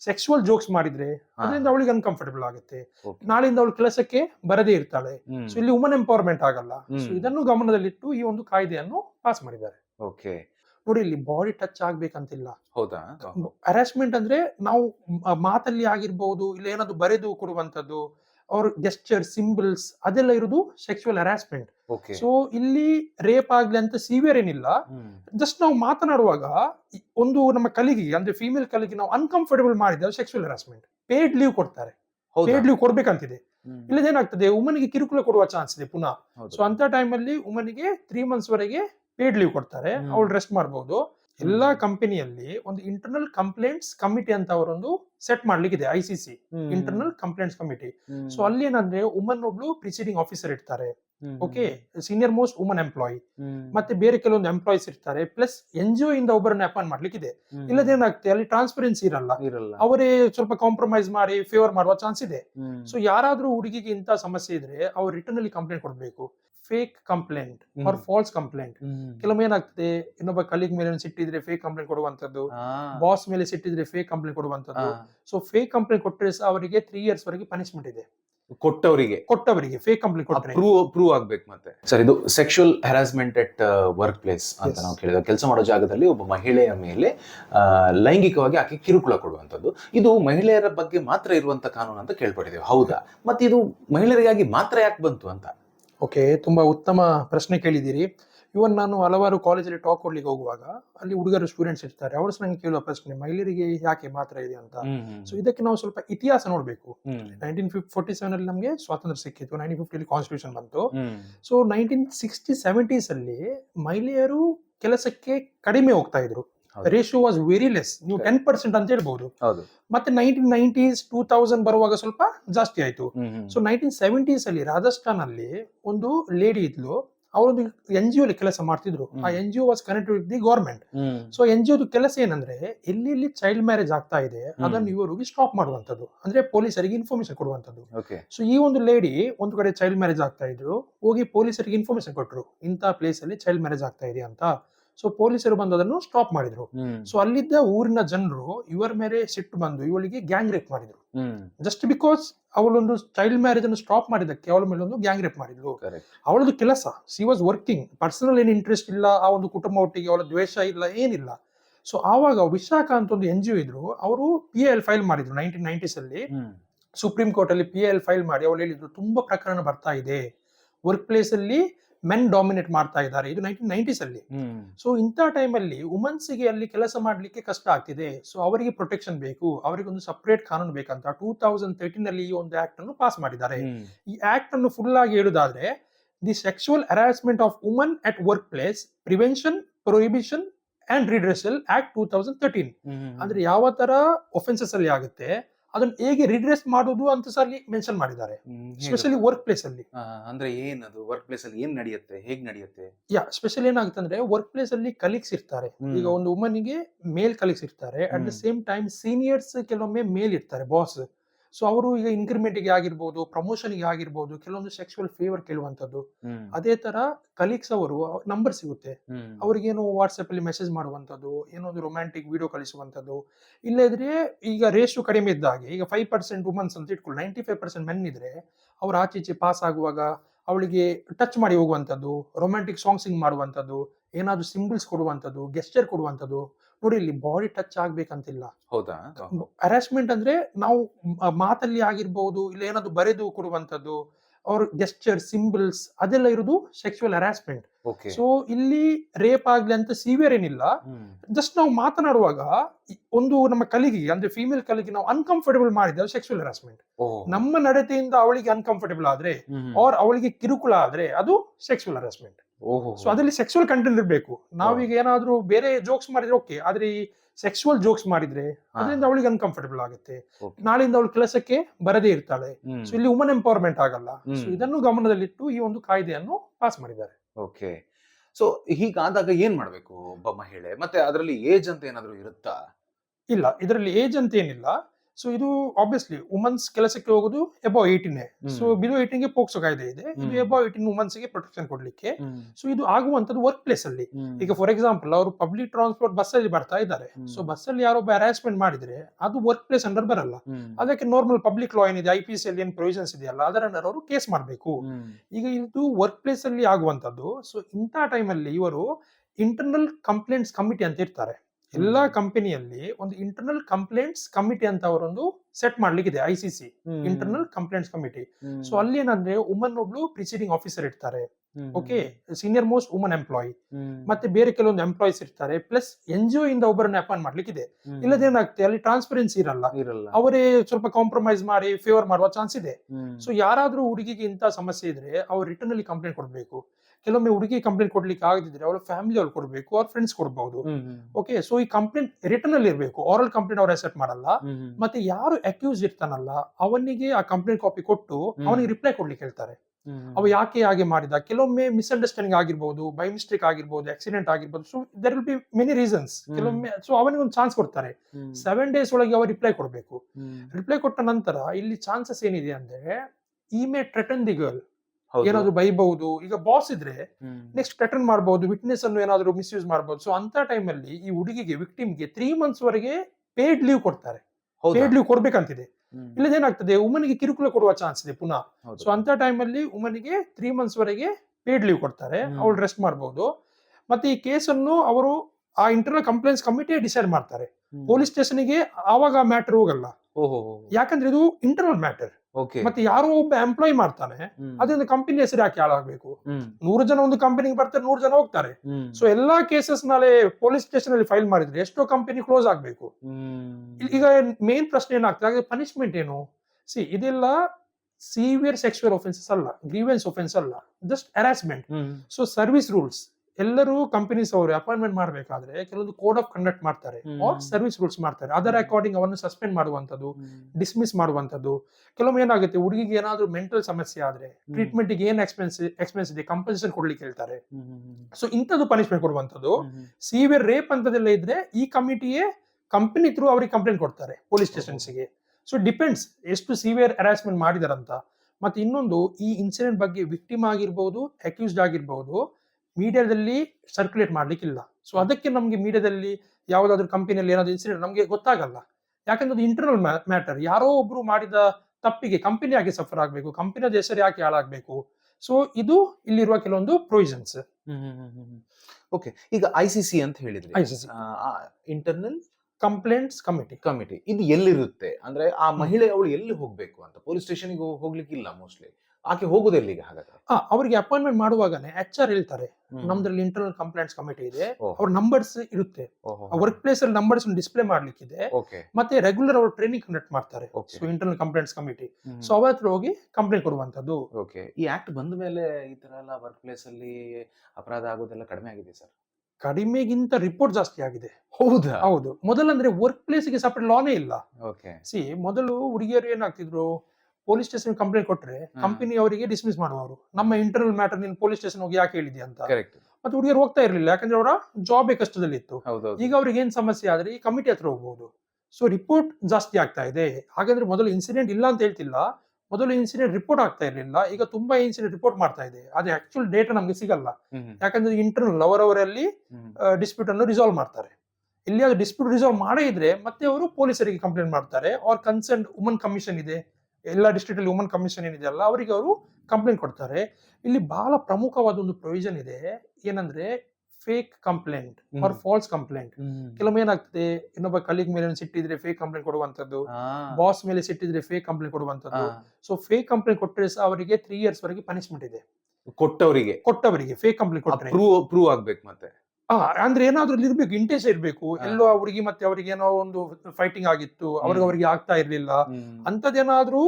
Sexual jokes ಮಾಡಿದ್ರೆ. ಅದರಿಂದ ಅವಳಿಗೆ ಅನ್ಕಂಫರ್ಟಬಲ್ ಆಗುತ್ತೆ. ನಾಳಿಂದ ನಾಳೆಯಿಂದ ಅವಳು ಕೆಲಸಕ್ಕೆ ಬರದೇ ಇರ್ತಾಳೆ. ಸೊ ಇಲ್ಲಿ ವುಮನ್ ಎಂಪವರ್ಮೆಂಟ್ ಆಗಲ್ಲ. ಸೊ ಇದನ್ನು ಗಮನದಲ್ಲಿಟ್ಟು ಈ ಒಂದು ಕಾಯ್ದೆಯನ್ನು ಪಾಸ್ ಮಾಡಿದ್ದಾರೆ. ಓಕೆ ನೋಡಿ ಇಲ್ಲಿ ಬಾಡಿ ಟಚ್ ಆಗ್ಬೇಕಂತಿಲ್ಲ. ಹೌದಾ? ಹರಾಸ್ಮೆಂಟ್ ಅಂದ್ರೆ ನಾವು ಮಾತಲ್ಲಿ ಆಗಿರ್ಬಹುದು ಇಲ್ಲ ಏನಾದ್ರು ಬರೆದು ಕೊಡುವಂತದ್ದು ಅವ್ರ ಗೆಸ್ಚರ್ ಸಿಂಬಲ್ಸ್ ಅದೆಲ್ಲ ಇರೋದು ಸೆಕ್ಸುವಲ್ ಹರಾಸ್ಮೆಂಟ್ ಸೊ ಇಲ್ಲಿ ರೇಪ್ ಆಗ್ಲಿ ಅಂತ ಸಿವಿಯರ್ ಏನಿಲ್ಲ. ಜಸ್ಟ್ ನಾವು ಮಾತನಾಡುವಾಗ ಒಂದು ನಮ್ಮ ಕಲಿಗೆ ಅಂದ್ರೆ ಫಿಮೇಲ್ ಕಲಿಗೆ ನಾವು ಅನ್ಕಂಫರ್ಟಬಲ್ ಮಾಡಿದ್ರೆ ಸೆಕ್ಸುವಲ್ ಹರಾಸ್ಮೆಂಟ್ ಪೇಡ್ ಲೀವ್ ಕೊಡ್ತಾರೆ. ಪೇಡ್ ಲೀವ್ ಕೊಡ್ಬೇಕಂತಿದೆ. ಇಲ್ಲದೇನಾಗ್ತದೆ ಉಮನಿಗೆ ಕಿರುಕುಳ ಕೊಡುವ ಚಾನ್ಸ್ ಇದೆ ಪುನಃ. ಸೊ ಅಂತ ಟೈಮಲ್ಲಿ ಉಮನಿಗೆ ತ್ರೀ ಮಂತ್ಸ್ ವರೆಗೆ ಪೇಡ್ ಲೀವ್ ಕೊಡ್ತಾರೆ. ಅವಳು ರೆಸ್ಟ್ ಮಾಡಬಹುದು ಎಲ್ಲಾ ಕಂಪನಿಯಲ್ಲಿ ಒಂದು ಇಂಟರ್ನಲ್ ಕಂಪ್ಲೇಂಟ್ಸ್ ಕಮಿಟಿ ಅಂತ ಅವರೊಂದು set ಮಾಡ್ಲಿಕ್ಕಿದೆ I C C internal complaints committee so ಅಲ್ಲಿ ಏನಂದ್ರೆ ಉಮನ್ ಒಬ್ಳು ಪ್ರಿಸೀಡಿಂಗ್ ಆಫೀಸರ್ ಇರ್ತಾರೆ. Okay senior most woman employee ಮತ್ತೆ ಬೇರೆ ಕೆಲವೊಂದು ಎಂಪ್ಲಾಯೀಸ್ ಇರ್ತಾರೆ ಪ್ಲಸ್ ಎನ್ ಜಿ ಇಂದ ಒಬ್ಬರನ್ನ ಅಪಾಯಿಂಟ್ ಇದೆ ಇಲ್ಲದೇನಾಗ್ತದೆ ಅಲ್ಲಿ ಟ್ರಾನ್ಸ್ಪರೆನ್ಸಿ ಇರಲ್ಲ. ಅವರೇ ಸ್ವಲ್ಪ ಕಾಂಪ್ರಮೈಸ್ ಮಾಡಿ ಫೇವರ್ ಮಾಡುವ ಚಾನ್ಸ್ ಇದೆ. ಸೊ ಯಾರಾದ್ರೂ ಹುಡುಗಿಗೆ ಇಂತ ಸಮಸ್ಯೆ ಇದ್ರೆ ಅವ್ರು ರಿಟರ್ನ್ ಅಲ್ಲಿ ಕಂಪ್ಲೇಂಟ್ ಕೊಡ್ಬೇಕು. Fake complaint or false complaint ಕೆಲವೊಮ್ಮೆ ಏನಾಗ್ತದೆ ಇನ್ನೊಬ್ಬ ಕಲೀಗ್ ಮೇಲೆ ಸಿಟ್ಟಿದ್ರೆ ಫೇಕ್ ಕಂಪ್ಲೇಂಟ್ ಕೊಡುವಂತದ್ದು ಬಾಸ್ ಮೇಲೆ ಸಿಟ್ಟಿದ್ರೆ ಫೇಕ್ ಕಂಪ್ಲೇಂಟ್ ಕೊಡುವಂತದ್ದು ಸೊ ಫೇಕ್ ಕಂಪ್ಲೇಂಟ್ ಕೊಟ್ಟರೆ ಅವರಿಗೆ ತ್ರೀ ಇಯರ್ಸ್ ವರೆಗೆ ಪನಿಷ್ಮೆಂಟ್ ಇದೆ. ಕೊಟ್ಟವರಿಗೆ. ಕೊಟ್ಟವರಿಗೆ ಫೇಕ್ ಕಂಪ್ಲೇಂಟ್ ಕೊಟ್ಟರೆ ಪ್ರೂವ್ ಪ್ರೂವ್ ಆಗ್ಬೇಕು ಮತ್ತೆ. ಸರ್ ಇದು sexual harassment at work place ಅಂತ ನಾವು ಕೇಳಿದ ಕೆಲಸ ಮಾಡೋ ಜಾಗದಲ್ಲಿ ಒಬ್ಬ ಮಹಿಳೆಯ ಮೇಲೆ ಲೈಂಗಿಕವಾಗಿ ಆಕೆ ಕಿರುಕುಳ ಕೊಡುವಂಥದ್ದು. ಇದು ಮಹಿಳೆಯರ ಬಗ್ಗೆ ಮಾತ್ರ ಇರುವಂತ ಕಾನೂನು ಅಂತ ಕೇಳ್ಪಟ್ಟಿದ್ದೇವೆ. ಹೌದಾ? ಮತ್ತೆ ಇದು ಮಹಿಳೆಯರಿಗಾಗಿ ಮಾತ್ರ ಯಾಕೆ ಬಂತು ಅಂತ? ಓಕೆ ತುಂಬಾ ಉತ್ತಮ ಪ್ರಶ್ನೆ ಕೇಳಿದ್ದೀರಿ. ಇವನ್ ನಾನು ಹಲವಾರು ಕಾಲೇಜಲ್ಲಿ ಟಾಕ್ ಕೊಡ್ಲಿಕ್ಕೆ ಹೋಗುವಾಗ ಅಲ್ಲಿ ಹುಡುಗರು ಸ್ಟೂಡೆಂಟ್ಸ್ ಇರ್ತಾರೆ. ಅವರು ನಂಗೆ ಕೇಳುವ ಪ್ರಶ್ನೆ ಮಹಿಳೆಯರಿಗೆ ಯಾಕೆ ಮಾತ್ರ ಇದೆ ಅಂತ. ಸೊ ಇದಕ್ಕೆ ನಾವು ಸ್ವಲ್ಪ ಇತಿಹಾಸ ನೋಡಬೇಕು. ನೈನ್ಟೀನ್ ಫಿಫ್ ಫೋರ್ಟಿ ಸೆವೆನ್ ಅಲ್ಲಿ ನಮಗೆ ಸ್ವಾತಂತ್ರ್ಯ ಸಿಕ್ಕಿತ್ತು ನೈನ್ಟೀನ್ ಅಲ್ಲಿ ಕಾನ್ಸ್ಟಿಟ್ಯೂಷನ್ ಬಂತು. ಸೊ ನೈನ್ಟೀನ್ ಸಿಕ್ಸ್ಟಿ ಸೆವೆಂಟೀಸ್ ಅಲ್ಲಿ ಮಹಿಳೆಯರು ಕೆಲಸಕ್ಕೆ ಕಡಿಮೆ ಹೋಗ್ತಾ ಇದ್ರು. ರೇಷಿಯೋ ವಾಸ್ ವೆರಿ ಲೆಸ್ ನೀವು ಟೆನ್ ಪರ್ಸೆಂಟ್ ಅಂತ ಹೇಳ್ಬಹುದು ಹೌದು. ಮತ್ತೆ ನೈನ್ಟೀನ್ ನೈನ್ಟೀಸ್ ಟೂ ತೌಸಂಡ್ ಬರುವಾಗ ಸ್ವಲ್ಪ ಜಾಸ್ತಿ ಆಯ್ತು. ಸೊ ನೈನ್ಟೀನ್ ಸೆವೆಂಟೀಸ್ ಅಲ್ಲಿ ರಾಜಸ್ಥಾನ್ ಅಲ್ಲಿ ಒಂದು ಲೇಡಿ ಇದ್ಲು. ಅವರೊಂದು ಎನ್ ಜಿ ಅಲ್ಲಿ ಕೆಲಸ ಮಾಡ್ತಿದ್ರು. ಆ N G was connected with the government so N G ಕೆಲಸ ಏನಂದ್ರೆ ಎಲ್ಲಿ ಎಲ್ಲಿ ಚೈಲ್ಡ್ ಮ್ಯಾರೇಜ್ ಆಗ್ತಾ ಇದೆ ಅದನ್ನು ಇವರಿಗೆ ಸ್ಟಾಪ್ ಮಾಡುವಂತದ್ದು ಅಂದ್ರೆ ಪೊಲೀಸರಿಗೆ ಇನ್ಫಾರ್ಮೇಶನ್ ಕೊಡುವಂತದ್ದು ಸೊ ಈ ಒಂದು ಲೇಡಿ ಒಂದು ಕಡೆ ಚೈಲ್ಡ್ ಮ್ಯಾರೇಜ್ ಆಗ್ತಾ ಇದ್ರು ಹೋಗಿ ಪೊಲೀಸರಿಗೆ ಇನ್ಫಾರ್ಮೇಶನ್ ಕೊಟ್ಟರು ಇಂಥ ಪ್ಲೇಸ್ ಅಲ್ಲಿ ಚೈಲ್ಡ್ ಮ್ಯಾರೇಜ್ ಆಗ್ತಾ ಇದೆ ಅಂತ. ಸೊ ಪೊಲೀಸರು ಬಂದು ಅದನ್ನು ಸ್ಟಾಪ್ ಮಾಡಿದ್ರು. ಸೊ ಅಲ್ಲಿದ್ದ ಊರಿನ ಜನರು ಇವರ ಮೇಲೆ ಸಿಟ್ಟು ಬಂದು ಇವಳಿಗೆ ಗ್ಯಾಂಗ್ ರೇಪ್ ಮಾಡಿದ್ರು. ಜಸ್ಟ್ ಬಿಕಾಸ್ ಅವಳೊಂದು ಚೈಲ್ಡ್ ಮ್ಯಾರೇಜ್ ಅನ್ನು ಸ್ಟಾಪ್ ಮಾಡಿದಕ್ಕೆ ಅವಳ ಮೇಲೆ ಒಂದು ಗ್ಯಾಂಗ್ ರೇಪ್ ಮಾಡಿದ್ರು ಕರೆಕ್ಟ್ ಅವಳದು ಕೆಲಸ. ಸಿ ವಾಸ್ ವರ್ಕಿಂಗ್ ಪರ್ಸನಲ್ ಏನು ಇಂಟ್ರೆಸ್ಟ್ ಇಲ್ಲ ಆ ಒಂದು ಕುಟುಂಬ ಒಟ್ಟಿಗೆ ಅವಳ ದ್ವೇಷ ಇಲ್ಲ ಏನಿಲ್ಲ. ಸೊ ಆವಾಗ ವಿಶಾಖ ಅಂತ ಒಂದು ಎನ್ ಜಿ ಇದ್ರು ಅವರು ಪಿ ಎಲ್ ಫೈಲ್ ಮಾಡಿದ್ರು ನೈನ್ಟೀನ್ ನೈನ್ಟೀಸ್ ಅಲ್ಲಿ. ಸುಪ್ರೀಂ ಕೋರ್ಟ್ ಅಲ್ಲಿ ಪಿ ಎಲ್ ಫೈಲ್ ಮಾಡಿ ಅವಳು ಹೇಳಿದ್ರು ತುಂಬಾ ಪ್ರಕರಣ ಬರ್ತಾ ಇದೆ. ವರ್ಕ್ ಪ್ಲೇಸ್ ಅಲ್ಲಿ ಮೆನ್ ಡಾಮಿನೇಟ್ ಮಾಡ್ತಾ ಇದ್ದಾರೆ. ಇದು ನೈನ್ಟೀನ್ ನೈನ್ಟೀಸ್ ಅಲ್ಲಿ. ಸೊ ಇಂಥ ಟೈಮಲ್ಲಿ ವುಮನ್ಸ್ಗೆ ಅಲ್ಲಿ ಕೆಲಸ ಮಾಡಲಿಕ್ಕೆ ಕಷ್ಟ ಆಗ್ತಿದೆ. ಸೊ ಅವರಿಗೆ ಪ್ರೊಟೆಕ್ಷನ್ ಬೇಕು. ಅವರಿಗೆ ಒಂದು ಸಪರೇಟ್ ಕಾನೂನು ಬೇಕಂತ ಟೂ ತೌಸಂಡ್ ತರ್ಟೀನ್ ಅಲ್ಲಿ ಈ ಒಂದು ಆಕ್ಟ್ ಅನ್ನು ಪಾಸ್ ಮಾಡಿದ್ದಾರೆ. ಈ ಆಕ್ಟ್ ಅನ್ನು ಫುಲ್ ಆಗಿ ಹೇಳುದಾದ್ರೆ the sexual harassment of woman at workplace prevention prohibition and redressal act two thousand thirteen ಅಂದ್ರೆ ಯಾವ ತರ ಒಫೆನ್ಸಸ್ ಅಲ್ಲಿ ಆಗುತ್ತೆ ಅದನ್ನ ಹೇಗೆ ರಿಡ್ರೆಸ್ ಮಾಡೋದು ಅಂತ ಸಹ ಅಲ್ಲಿ ಮೆನ್ಷನ್ ಮಾಡಿದ್ದಾರೆ. ಸ್ಪೆಷಲಿ ವರ್ಕ್ ಪ್ಲೇಸ್ ಅಲ್ಲಿ. ಅಂದ್ರೆ ಏನದು? ವರ್ಕ್ ಪ್ಲೇಸ್ ಅಲ್ಲಿ ಏನ್ ನಡೆಯುತ್ತೆ? ಹೇಗ್ ನಡೆಯುತ್ತೆ? ಯಾ ಸ್ಪೆಷಲ್ ಏನಾಗುತ್ತೆ ಅಂದ್ರೆ ವರ್ಕ್ ಪ್ಲೇಸ್ ಅಲ್ಲಿ ಕಲೀಗ್ಸ್ ಇರ್ತಾರೆ. ಈಗ ಒಂದು ವುಮನ್ಗೆ ಮೇಲ್ ಕಲೀಗ್ಸ್ ಇರ್ತಾರೆ. At the same time seniors ಕೆಲವೊಮ್ಮೆ ಮೇಲ್ ಇರ್ತಾರೆ ಬಾಸ್ ಸೊ ಅವರು ಈಗ ಇನ್ಕ್ರಿಮೆಂಟ್ಗೆ ಆಗಿರ್ಬೋದು ಪ್ರಮೋಷನ್ಗೆ ಆಗಿರ್ಬೋದು ಕೆಲವೊಂದು ಸೆಕ್ಸುವಲ್ ಫೇವರ್ ಕೇಳುವಂತದ್ದು ಅದೇ ತರ ಕಲೀಗ್ಸ್ ಅವರು ನಂಬರ್ ಸಿಗುತ್ತೆ. ಅವ್ರಿಗೇನು ವಾಟ್ಸ್ಆಪ್ ಅಲ್ಲಿ ಮೆಸೇಜ್ ಮಾಡುವಂಥದ್ದು ಏನೋ ಒಂದು ರೊಮ್ಯಾಂಟಿಕ್ ವಿಡಿಯೋ ಕಳಿಸುವಂಥದ್ದು ಇಲ್ಲದ್ರೆ ಈಗ ರೇಷು ಕಡಿಮೆ ಇದ್ದಾಗೆ ಈಗ ಫೈವ್ ಪರ್ಸೆಂಟ್ ವುಮನ್ಸ್ ಅಂತ ಇಟ್ಕೊಳ್ಳಿ ನೈಂಟಿ ಫೈವ್ ಪರ್ಸೆಂಟ್ ಮೆನ್ ಇದ್ರೆ ಅವ್ರು ಆಚೆ ಈಚೆ ಪಾಸ್ ಆಗುವಾಗ ಅವಳಿಗೆ ಟಚ್ ಮಾಡಿ ಹೋಗುವಂಥದ್ದು ರೊಮ್ಯಾಂಟಿಕ್ ಸಾಂಗ್ಸಿಂಗ್ ಮಾಡುವಂಥದ್ದು ಏನಾದ್ರು ಸಿಂಬಲ್ಸ್ ಕೊಡುವಂಥದ್ದು ಗೆಸ್ಚರ್ ಕೊಡುವಂಥದ್ದು ನೋಡಿ ಇಲ್ಲಿ ಬಾಡಿ ಟಚ್ ಆಗ್ಬೇಕಂತಿಲ್ಲ. ಹೌದಾ? ಹರಾಸ್ಮೆಂಟ್ ಅಂದ್ರೆ ನಾವು ಮಾತಲ್ಲಿ ಆಗಿರ್ಬಹುದು ಇಲ್ಲ ಏನಾದ್ರು ಬರೆದು ಕೊಡುವಂತದ್ದು ಅವ್ರ ಗೆಸ್ಟರ್ ಸಿಂಬಲ್ಸ್ ಅದೆಲ್ಲ ಇರುವುದು ಸೆಕ್ಸುವಲ್ ಹರಾಸ್ಮೆಂಟ್ ಓಕೆ ಸೊ ಇಲ್ಲಿ ರೇಪ್ ಆಗ್ಲಿ ಅಂತ ಸಿವಿಯರ್ ಏನಿಲ್ಲ. ಜಸ್ಟ್ ನಾವು ಮಾತನಾಡುವಾಗ ಒಂದು ನಮ್ಮ ಕಲಿಗೆ ಅಂದ್ರೆ ಫಿಮೇಲ್ ಕಲಿಗೆ ನಾವು ಅನ್ಕಂಫರ್ಟಬಲ್ ಮಾಡಿದ್ರೆ ಸೆಕ್ಸುವಲ್ ಹರಾಸ್ಮೆಂಟ್ ನಮ್ಮ ನಡತೆಯಿಂದ ಅವಳಿಗೆ ಅನ್ಕಂಫರ್ಟಬಲ್ ಆದ್ರೆ ಅವ್ರ ಅವಳಿಗೆ ಕಿರುಕುಳ ಆದ್ರೆ ಅದು ಸೆಕ್ಸುವಲ್ ಹರಾಸ್ಮೆಂಟ್ ಸೊ ಅದರಲ್ಲಿ ಸೆಕ್ಸುವಲ್ ಕಂಟೆಂಟ್ ಇರಬೇಕು. ನಾವೀಗ ಏನಾದ್ರೂ ಬೇರೆ ಜೋಕ್ಸ್ ಮಾಡಿದ್ರೆ ಓಕೆ ಆದ್ರೆ ಈ ಸೆಕ್ಸುವಲ್ ಜೋಕ್ಸ್ ಮಾಡಿದ್ರೆ ಅದರಿಂದ ಅವಳಿಗೆ ಅನ್ಕಂಫರ್ಟಬಲ್ ಆಗುತ್ತೆ. ನಾಳೆಯಿಂದ ಅವಳು ಕೆಲಸಕ್ಕೆ ಬರದೇ ಇರ್ತಾಳೆ. ಸೊ ಇಲ್ಲಿ ವುಮನ್ ಎಂಪವರ್ಮೆಂಟ್ ಆಗಲ್ಲ. ಸೊ ಇದನ್ನು ಗಮನದಲ್ಲಿಟ್ಟು ಈ ಒಂದು ಕಾಯ್ದೆಯನ್ನು ಪಾಸ್ ಮಾಡಿದ್ದಾರೆ. ಓಕೆ ಸೊ ಹೀಗಾದಾಗ ಏನ್ ಮಾಡ್ಬೇಕು ಒಬ್ಬ ಮಹಿಳೆ? ಮತ್ತೆ ಅದರಲ್ಲಿ ಏಜ್ ಅಂತ ಏನಾದ್ರು ಇರುತ್ತಾ? ಇಲ್ಲ ಇದರಲ್ಲಿ ಏಜ್ ಅಂತ ಏನಿಲ್ಲ. ಸೊ ಇದು ಆಬ್ವಿಯಸ್ಲಿ ವುಮನ್ಸ್ ಕೆಲಸಕ್ಕೆ ಹೋಗೋದು ಎಬೋ ಏಯ್ಟೀನ್ ಸೊ ಬಿಲೋ ಏಯ್ಟೀನ್ಗೆ ಪೋಕ್ಸೋ ಕಾಯ್ದೆ ಇದೆ. ಇದು. ಎಬೋ ಏಯ್ಟೀನ್ ವುಮನ್ಸ್ಗೆ ಪ್ರೊಟೆಕ್ಷನ್ ಕೊಡ್ಲಿಕ್ಕೆ. ಸೊ ಇದು ಆಗುವಂತದ್ದು ವರ್ಕ್ ಪ್ಲೇಸ್ ಅಲ್ಲಿ ಈಗ ಫಾರ್ ಎಕ್ಸಾಂಪಲ್ ಅವರು ಪಬ್ಲಿಕ್ ಟ್ರಾನ್ಸ್ಪೋರ್ಟ್ ಬಸ್ ಅಲ್ಲಿ ಬರ್ತಾ ಇದ್ದಾರೆ. ಸೊ ಬಸ್ ಅಲ್ಲಿ ಯಾರೊಬ್ಬ ಹರಾಸ್ಮೆಂಟ್ ಮಾಡಿದ್ರೆ ಅದು ವರ್ಕ್ ಪ್ಲೇಸ್ ಅಂಡರ್ ಬರಲ್ಲ ಅದಕ್ಕೆ ನಾರ್ಮಲ್ ಪಬ್ಲಿಕ್ ಲಾ ಏನಿದೆ ಐ ಪಿ ಸಿ ಅಲ್ಲಿ ಏನ್ ಪ್ರೊವಿಷನ್ಸ್ ಇದೆಯಲ್ಲ ಅದರ ಅಂಡರ್ ಅವರು ಕೇಸ್ ಮಾಡಬೇಕು. ಈಗ ಇದು ವರ್ಕ್ ಪ್ಲೇಸ್ ಅಲ್ಲಿ ಆಗುವಂತದ್ದು ಸೊ ಇಂಥ ಟೈಮ್ ಅಲ್ಲಿ ಇವರು ಇಂಟರ್ನಲ್ ಕಂಪ್ಲೇಂಟ್ಸ್ ಕಮಿಟಿ ಅಂತ ಇರ್ತಾರೆ. ಎಲ್ಲಾ ಕಂಪನಿಯಲ್ಲಿ ಒಂದು ಇಂಟರ್ನಲ್ ಕಂಪ್ಲೇಂಟ್ಸ್ ಕಮಿಟಿ ಅಂತ ಅವರೊಂದು ಸೆಟ್ ಮಾಡ್ಲಿಕ್ಕಿದೆ ಇದೆ C C internal complaints committee so ಅಲ್ಲಿ ಏನಂದ್ರೆ ಉಮನ್ ಒಬ್ಳು ಪ್ರಿಸೀಡಿಂಗ್ ಆಫೀಸರ್ ಇರ್ತಾರೆ. Okay senior most woman employee ಮತ್ತೆ ಬೇರೆ ಕೆಲವೊಂದು ಎಂಪ್ಲಾಯೀಸ್ ಇರ್ತಾರೆ ಪ್ಲಸ್ ಎನ್ ಜಿ ಇಂದ ಒಬ್ಬರನ್ನ ಅಪಾಯಿಂಟ್ ಇದೆ ಇಲ್ಲದೇನಾಗ್ತದೆ ಅಲ್ಲಿ ಟ್ರಾನ್ಸ್ಪರೆನ್ಸಿ ಇರಲ್ಲ. ಇರಲ್ಲ. ಅವರೇ ಸ್ವಲ್ಪ ಕಾಂಪ್ರಮೈಸ್ ಮಾಡಿ ಫೇವರ್ ಮಾಡುವ ಚಾನ್ಸ್ ಇದೆ. ಸೊ ಯಾರಾದ್ರೂ ಹುಡುಗಿಗೆ ಇಂತ ಸಮಸ್ಯೆ ಇದ್ರೆ ಅವ್ರು ರಿಟರ್ನ್ ಅಲ್ಲಿ ಕಂಪ್ಲೇಂಟ್ ಕೊಡ್ಬೇಕು. ಕೆಲವೊಮ್ಮೆ ಹುಡುಗಿ ಕಂಪ್ಲೇಂಟ್ ಕೊಡ್ಲಿಕ್ಕೆ ಆಗದಿದ್ರೆ ಅವ್ರ ಫ್ಯಾಮಿಲಿ ಅವ್ರು ಕೊಡಬೇಕು ಅವ್ರ ಫ್ರೆಂಡ್ಸ್ ಕೊಡ್ಬಹುದು ಓಕೆ ಸೊ ಈ ಕಂಪ್ಲೇಂಟ್ ರಿಟರ್ನ್ ಅಲ್ಲಿ ಇರಬೇಕು. ಆರಲ್ ಕಂಪ್ಲೇಂಟ್ ಅವ್ರು ಅಸೆಪ್ಟ್ ಮಾಡಲ್ಲ. ಮತ್ತೆ ಯಾರು ಅಕ್ಯೂಸ್ ಇರ್ತಾನಲ್ಲ ಅವನಿಗೆ ಆ ಕಂಪ್ಲೇಂಟ್ ಕಾಪಿ ಕೊಟ್ಟು. ಅವನಿಗೆ ರಿಪ್ಲೈ ಕೊಡ್ಲಿಕ್ಕೆ ಹೇಳ್ತಾರೆ. ಅವ ಯಾಕೆ ಹಾಗೆ ಮಾಡಿದ? ಕೆಲವೊಮ್ಮೆ ಮಿಸ್ಅಂಡರ್ಸ್ಟ್ಯಾಂಡಿಂಗ್ ಆಗಿರ್ಬೋದು ಬೈ ಮಿಸ್ಟೇಕ್ ಆಗಿರ್ಬೋದು ಆಕ್ಸಿಡೆಂಟ್ ಆಗಿರ್ಬೋದು so there will be many reasons. ಕೆಲವೊಮ್ಮೆ ಸೊ ಅವನಿಗೆ ಒಂದು ಚಾನ್ಸ್ ಕೊಡ್ತಾರೆ. ಸೆವೆನ್ ಡೇಸ್ ಒಳಗೆ ಅವ್ರು ರಿಪ್ಲೈ ಕೊಡಬೇಕು. ರಿಪ್ಲೈ ಕೊಟ್ಟ ನಂತರ ಇಲ್ಲಿ ಚಾನ್ಸಸ್ ಏನಿದೆ ಅಂದ್ರೆ ಈ ಮೇ ಟ್ರೆಟನ್ ದಿ ಗರ್ಲ್ ಏನಾದ್ರು ಬೈಬಹುದು ಈಗ ಬಾಸ್ ಇದ್ರೆ ನೆಕ್ಸ್ಟ್ ಟ್ರೆಟನ್ ಮಾಡಬಹುದು ವಿಟ್ನೆಸ್ ಅನ್ನು ಏನಾದ್ರು ಮಿಸ್ಯೂಸ್ ಮಾಡಬಹುದು. ಸೊ ಅಂತ ಟೈಮ್ ಅಲ್ಲಿ ಈ ಹುಡುಗಿಗೆ ವಿಕ್ಟಿಮ್ಗೆ ತ್ರೀ ಮಂತ್ಸ್ ವರೆಗೆ ಪೇಡ್ ಲೀವ್ ಕೊಡ್ತಾರೆ. ಪೇಡ್ ಲೀವ್ ಕೊಡ್ಬೇಕಂತಿದೆ. ಇಲ್ಲದೇನಾಗ್ತದೆ ವುಮನ್ಗೆ ಕಿರುಕುಳ ಕೊಡುವ ಚಾನ್ಸ್ ಇದೆ ಪುನಃ. ಸೊ ಅಂತ ಟೈಮ್ ಅಲ್ಲಿ ವುಮನ್ಗೆ ತ್ರೀ ಮಂತ್ಸ್ ವರೆಗೆ ಪೇಡ್ ಲೀವ್ ಕೊಡ್ತಾರೆ. ಅವಳು ರೆಸ್ಟ್ ಮಾಡಬಹುದು ಮತ್ತೆ ಈ ಕೇಸನ್ನು ಅವರು ಆ ಇಂಟರ್ನಲ್ ಕಂಪ್ಲೇಂಟ್ಸ್ ಕಮಿಟಿ ಡಿಸೈಡ್ ಮಾಡ್ತಾರೆ. ಪೊಲೀಸ್ ಸ್ಟೇಷನ್ಗೆ ಆವಾಗ ಮ್ಯಾಟರ್ ಹೋಗಲ್ಲ. ಯಾಕಂದ್ರೆ ಇದು ಇಂಟರ್ನಲ್ ಮ್ಯಾಟರ್ ಮತ್ತೆ ಯಾರೋ ಒಬ್ಬ ಎಂಪ್ಲಾಯ್ ಮಾಡ್ತಾನೆ ಅದರಿಂದ ಕಂಪನಿ ಹೆಸರು ಯಾಕೆ ಹಾಳಾಗಬೇಕು? ನೂರು ಜನ ಒಂದು ಕಂಪನಿಗೆ ಬರ್ತಾರೆ ನೂರು ಜನ ಹೋಗ್ತಾರೆ. ಸೊ ಎಲ್ಲಾ ಕೇಸಸ್ ನಾಳೆ ಪೊಲೀಸ್ ಸ್ಟೇಷನ್ ಅಲ್ಲಿ ಫೈಲ್ ಮಾಡಿದ್ರೆ ಎಷ್ಟೋ ಕಂಪನಿ ಕ್ಲೋಸ್ ಆಗ್ಬೇಕು. ಈಗ ಮೇನ್ ಪ್ರಶ್ನೆ ಏನಾಗ್ತದೆ? ಪನಿಷ್ಮೆಂಟ್ ಏನು? ಸಿ ಇದೆಲ್ಲ ಸಿವಿಯರ್ ಸೆಕ್ಸುವಲ್ ಒಫೆನ್ಸಸ್ ಅಲ್ಲ ಗ್ರೀವೆನ್ಸ್ ಒಫೆನ್ಸ್ ಅಲ್ಲ just harassment so service rules ಎಲ್ಲರೂ ಕಂಪನೀಸ್ ಅವರು ಅಪಾಯಿಂಟ್ಮೆಂಟ್ ಮಾಡಬೇಕಾದ್ರೆ ಕೆಲವೊಂದು ಕೋಡ್ ಆಫ್ ಕಂಡಕ್ಟ್ ಮಾಡ್ತಾರೆ. ಆರ್ ಸರ್ವಿಸ್ ರೂಲ್ಸ್ ಮಾಡ್ತಾರೆ. ಅದರ ಅಕಾರ್ಡಿಂಗ್ ಅವನ್ನು ಸಸ್ಪೆಂಡ್ ಮಾಡುವಂತದ್ದು ಡಿಸ್ಮಿಸ್ ಮಾಡುವಂತದ್ದು ಕೆಲವೊಮ್ಮೆ ಏನಾಗುತ್ತೆ ಹುಡುಗಿಗೆ ಏನಾದರೂ ಮೆಂಟಲ್ ಸಮಸ್ಯೆ ಆದ್ರೆ ಟ್ರೀಟ್ಮೆಂಟ್ಗೆ ಏನ್ ಎಕ್ಸ್ಪೆನ್ಸ್ ಎಕ್ಸ್ಪೆನ್ಸ್ ಇದೆ ಕಂಪಲ್ಸನ್ ಕೊಡ್ಲಿಕ್ಕೆ ಹೇಳ್ತಾರೆ. ಸೊ ಇಂಥದ್ದು ಪನಿಷ್ಮೆಂಟ್ ಕೊಡುವಂತದ್ದು ಸಿವಿಯರ್ ರೇಪ್ ಅಂತದೆಲ್ಲ ಇದ್ರೆ ಈ ಕಮಿಟಿಯೇ ಕಂಪನಿ ಥ್ರೂ ಅವ್ರಿಗೆ ಕಂಪ್ಲೇಂಟ್ ಕೊಡ್ತಾರೆ ಪೊಲೀಸ್ ಸ್ಟೇಷನ್ಸ್ಗೆ ಸೊ ಡಿಪೆಂಡ್ಸ್ ಎಷ್ಟು ಸಿವಿಯರ್ ಹರಾಸ್ಮೆಂಟ್ ಮಾಡಿದಾರಂತ. ಮತ್ತೆ ಇನ್ನೊಂದು ಈ ಇನ್ಸಿಡೆಂಟ್ ಬಗ್ಗೆ ವಿಕ್ಟಿಮ್ ಆಗಿರ್ಬೋದು ಅಕ್ಯೂಸ್ಡ್ ಆಗಿರ್ಬೋದು ಮೀಡಿಯಾದಲ್ಲಿ ಸರ್ಕ್ಯುಲೇಟ್ ಮಾಡ್ಲಿಕ್ಕಿಲ್ಲ. ಸೊ ಅದಕ್ಕೆ ನಮಗೆ ಮೀಡಿಯಾದಲ್ಲಿ ಯಾವುದಾದ್ರೂ ಕಂಪನಿಯಲ್ಲಿ ಏನಾದರೂ ಇನ್ಸಿಡೆಂಟ್ ನಮಗೆ ಗೊತ್ತಾಗಲ್ಲ. ಯಾಕಂದ್ರೆ ಅದು ಇಂಟರ್ನಲ್ ಮ್ಯಾಟರ್ ಯಾರೋ ಒಬ್ರು ಮಾಡಿದ ತಪ್ಪಿಗೆ ಕಂಪನಿ ಯಾಕೆ ಸಫರ್ ಆಗಬೇಕು ಕಂಪನಿಯ ಹೆಸರು ಯಾಕೆ ಹಾಳಾಗಬೇಕು. ಸೊ ಇದು ಇಲ್ಲಿರುವ ಕೆಲವೊಂದು ಪ್ರೊವಿಷನ್ಸ್ ಓಕೆ ಈಗ ಐ ಸಿ ಸಿ ಅಂತ ಹೇಳಿದ್ರೆ. ಇಂಟರ್ನಲ್ ಕಂಪ್ಲೇಂಟ್ಸ್ ಕಮಿಟಿ ಕಮಿಟಿ ಇದು ಎಲ್ಲಿರುತ್ತೆ? ಅಂದ್ರೆ ಆ ಮಹಿಳೆ ಅವಳು ಎಲ್ಲಿ ಹೋಗ್ಬೇಕು ಅಂತ? ಪೊಲೀಸ್ ಸ್ಟೇಷನ್ಗೆ ಹೋಗ್ಲಿಕ್ಕಿಲ್ಲ ಮೋಸ್ಟ್ಲಿ ಆಕೆ ಹೋಗುದು ಈಗ ಹಾಗಾದ್ರೆ. ಹಾ ಅವರಿಗೆ ಅಪಾಯಿಂಟ್ಮೆಂಟ್ ಮಾಡುವಾಗನೇ ಎಚ್ ಆರ್ ಹೇಳ್ತಾರೆ ನಮ್ದ್ರಲ್ಲಿ ಇಂಟರ್ನಲ್ ಕಂಪ್ಲೇಂಟ್ಸ್ ಕಮಿಟಿ ಇದೆ ಅವ್ರ ನಂಬರ್ಸ್ ಇರುತ್ತೆ. ವರ್ಕ್ ಪ್ಲೇಸ್ ಅಲ್ಲಿ ನಂಬರ್ಸ್ ಡಿಸ್ಪ್ಲೇ ಮಾಡ್ಲಿಕ್ಕಿದೆ. ಓಕೆ ಮತ್ತೆ ರೆಗ್ಯುಲರ್ ಅವರು ಟ್ರೈನಿಂಗ್ ಕಂಡಕ್ಟ್ ಮಾಡ್ತಾರೆ. Okay. So internal complaints committee so ಅವ್ರ ಹತ್ರ ಹೋಗಿ ಕಂಪ್ಲೇಂಟ್ ಕೊಡುವಂತದ್ದು ಓಕೆ ಈ ಆಕ್ಟ್ ಬಂದ ಮೇಲೆ ಈ ತರ ಎಲ್ಲ ವರ್ಕ್ ಪ್ಲೇಸ್ ಅಲ್ಲಿ ಅಪರಾಧ ಆಗೋದೆಲ್ಲ ಕಡಿಮೆ ಆಗಿದೆ ಸರ್? ಕಡಿಮೆಗಿಂತ ರಿಪೋರ್ಟ್ ಜಾಸ್ತಿ ಆಗಿದೆ. ಹೌದಾ? ಹೌದು. ಮೊದಲಂದ್ರೆ ವರ್ಕ್ ಪ್ಲೇಸ್ಗೆ ಸಪರೇಟ್ ಲಾನೇ ಇಲ್ಲ. ಓಕೆ ಸಿ ಮೊದಲು ಹುಡುಗಿಯರು ಏನಾಗ್ತಿದ್ರು? ಪೊಲೀಸ್ ಸ್ಟೇಷನ್ ಕಂಪ್ಲೇಂಟ್ ಕೊಟ್ಟರೆ ಕಂಪನಿ ಅವರಿಗೆ ಡಿಸ್ಮಿಸ್ ಮಾಡುವವರು. ನಮ್ಮ ಇಂಟರ್ನಲ್ ಮ್ಯಾಟರ್ ನೀನು ಪೊಲೀಸ್ ಸ್ಟೇಷನ್ ಹೋಗಿ ಯಾಕೆ ಹೇಳಿದೆ ಅಂತ. ಕರೆಕ್ಟ್ ಮತ್ತೆ ಹುಡುಗಿಯರು ಹೋಗ್ತಾ ಇರಲಿಲ್ಲ ಯಾಕಂದ್ರೆ ಅವರ ಜಾಬೇ ಕಷ್ಟದಲ್ಲಿ ಇತ್ತು ಈಗ ಅವ್ರಿಗೆ ಏನ್ ಸಮಸ್ಯೆ ಆದ್ರೆ ಈ ಕಮಿಟಿ ಹತ್ರ ಹೋಗ್ಬೋದು. ಸೊ ರಿಪೋರ್ಟ್ ಜಾಸ್ತಿ ಆಗ್ತಾ ಇದೆ. ಹಾಗಾದ್ರೆ ಮೊದಲು ಇನ್ಸಿಡೆಂಟ್ ಇಲ್ಲ ಅಂತ ಹೇಳ್ತಿಲ್ಲ. ಮೊದಲು ಇನ್ಸಿಡೆಂಟ್ ರಿಪೋರ್ಟ್ ಆಗ್ತಾ ಇರಲಿಲ್ಲ. ಈಗ ತುಂಬಾ ಇನ್ಸಿಡೆಂಟ್ ರಿಪೋರ್ಟ್ ಮಾಡ್ತಾ ಇದೆ. ಅದೇ ಆಕ್ಚುಲ್ ಡೇಟಾ ನಮ್ಗೆ ಸಿಗಲ್ಲ. ಯಾಕಂದ್ರೆ ಇಂಟರ್ನಲ್ ಅವರವರಲ್ಲಿ ಡಿಸ್ಪ್ಯೂಟ್ ಅನ್ನು ರಿಸಾಲ್ವ್ ಮಾಡ್ತಾರೆ. ಇಲ್ಲಿ ಅದು ಡಿಸ್ಪ್ಯೂಟ್ ರಿಸಾಲ್ವ್ ಮಾಡೇ ಇದ್ರೆ ಮತ್ತೆ ಅವರು ಪೊಲೀಸರಿಗೆ ಕಂಪ್ಲೇಂಟ್ ಮಾಡ್ತಾರೆ. ಅವ್ರ ಕನ್ಸರ್ನ್ ವುಮನ್ ಕಮಿಷನ್ ಇದೆ. ಎಲ್ಲ ಡಿಸ್ಟ್ರಿಕ್ಟ್ ಅಲ್ಲಿ ವುಮನ್ ಕಮಿಷನ್ ಏನಿದೆಯಲ್ಲ ಅವರಿಗೆ ಅವರು ಕಂಪ್ಲೇಂಟ್ ಕೊಡ್ತಾರೆ. ಇಲ್ಲಿ ಬಹಳ ಪ್ರಮುಖವಾದ ಒಂದು ಪ್ರೊವಿಷನ್ ಇದೆ ಏನಂದ್ರೆ fake complaint or false complaint. ಕೆಲವೊಮ್ಮೆ ಏನಾಗ್ತದೆ ಇನ್ನೊಬ್ಬ ಕಲೀಗ್ ಮೇಲೆ ಸಿಟ್ಟಿದ್ರೆ ಫೇಕ್ ಕಂಪ್ಲೇಂಟ್ ಕೊಡುವಂತದ್ದು ಬಾಸ್ ಮೇಲೆ ಸಿಟ್ಟಿದ್ರೆ ಫೇಕ್ ಕಂಪ್ಲೇಂಟ್ ಕೊಡುವಂತದ್ದು ಸೊ ಫೇಕ್ ಕಂಪ್ಲೇಂಟ್ ಕೊಟ್ಟರೆ ಸಹ ಅವರಿಗೆ ತ್ರೀ ಇಯರ್ಸ್ ವರೆಗೆ ಪನಿಷ್ಮೆಂಟ್ ಇದೆ. ಕೊಟ್ಟವರಿಗೆ. ಕೊಟ್ಟವರಿಗೆ ಫೇಕ್ ಕಂಪ್ಲೇಂಟ್ ಕೊಟ್ಟರೆ ಪ್ರೂವ್ ಪ್ರೂವ್ ಆಗ್ಬೇಕು ಮತ್ತೆ. ಆ, ಅಂದ್ರೆ ಏನಾದ್ರೂ ಇರ್ಬೇಕು ಇಂಟೆನ್ಸ್ ಇರ್ಬೇಕು. ಎಲ್ಲೋ ಆ ಹುಡುಗಿ ಮತ್ತೆ ಅವರಿಗೆ ಏನೋ ಒಂದು ಫೈಟಿಂಗ್ ಆಗಿತ್ತು ಅವ್ರಿಗೆ. ಅವರಿಗೆ ಆಗ್ತಾ ಇರ್ಲಿಲ್ಲ. ಅಂತದೇನಾದ್ರೂ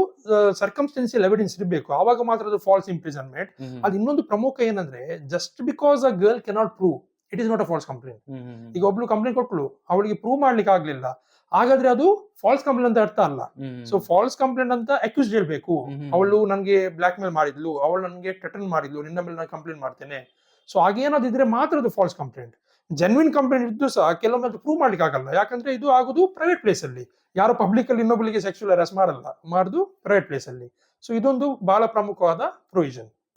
ಸರ್ಕಮ್ಸ್ಟೆನ್ಸಿಯಲ್ ಎವಿಡೆನ್ಸ್ ಇರಬೇಕು. ಆವಾಗ ಮಾತ್ರ ಅದು ಫಾಲ್ಸ್ ಇಂಪ್ರಿಸನ್ಮೆಂಟ್ ಅದು ಇನ್ನೊಂದು ಪ್ರಮುಖ ಏನಂದ್ರೆ just because a girl cannot prove it is not a false complaint ಈಗ ಒಬ್ಳು ಕಂಪ್ಲೇಂಟ್ ಕೊಟ್ಲು ಅವಳಿಗೆ ಪ್ರೂವ್ ಮಾಡ್ಲಿಕ್ಕೆ ಆಗ್ಲಿಲ್ಲ. ಹಾಗಾದ್ರೆ ಅದು ಫಾಲ್ಸ್ ಕಂಪ್ಲೇಂಟ್ ಅಂತ ಅರ್ಥ ಅಲ್ಲ. ಸೊ ಫಾಲ್ಸ್ ಕಂಪ್ಲೇಂಟ್ ಅಂತ ಅಕ್ಯೂಸ್ ಹೇಳ್ಬೇಕು. ಅವಳು ನನಗೆ ಬ್ಲಾಕ್ ಮೇಲ್ ಮಾಡಿದ್ಲು ಅವಳು ನನಗೆ ಟೆಟನ್ ಮಾಡಿದ್ಲು ನಿನ್ನ ಮೇಲೆ ನಾನು ಕಂಪ್ಲೇಂಟ್ ಮಾಡ್ತೇನೆ. ಸೊ ಹಾಗೇನಾದಿದ್ರೆ ಮಾತ್ರ ಅದು ಫಾಲ್ಸ್ ಕಂಪ್ಲೇಂಟ್ ಜೆನ್ವಿನ್ ಕಂಪ್ಲೇಂಟ್ ಇದ್ದು ಸಹ ಕೆಲವೊಮ್ಮೆ ಅದು ಪ್ರೂವ್ ಮಾಡ್ಲಿಕ್ಕೆ ಆಗಲ್ಲ. ಯಾಕಂದ್ರೆ ಇದು ಆಗೋದು ಪ್ರೈವೇಟ್ ಪ್ಲೇಸ್ ಅಲ್ಲಿ. ಯಾರು ಪಬ್ಲಿಕ್ ಅಲ್ಲಿ ಇನ್ನೊಬ್ಬಳಿಗೆ ಸೆಕ್ಸುವಲ್ ಅರೆಸ್ಟ್ ಮಾಡಲ್ಲ, ಮಾಡುದು ಪ್ರೈವೇಟ್ ಪ್ಲೇಸ್ ಅಲ್ಲಿ. ಸೊ ಇದೊಂದು ಬಹಳ ಪ್ರಮುಖವಾದ ಪ್ರೊವಿಷನ್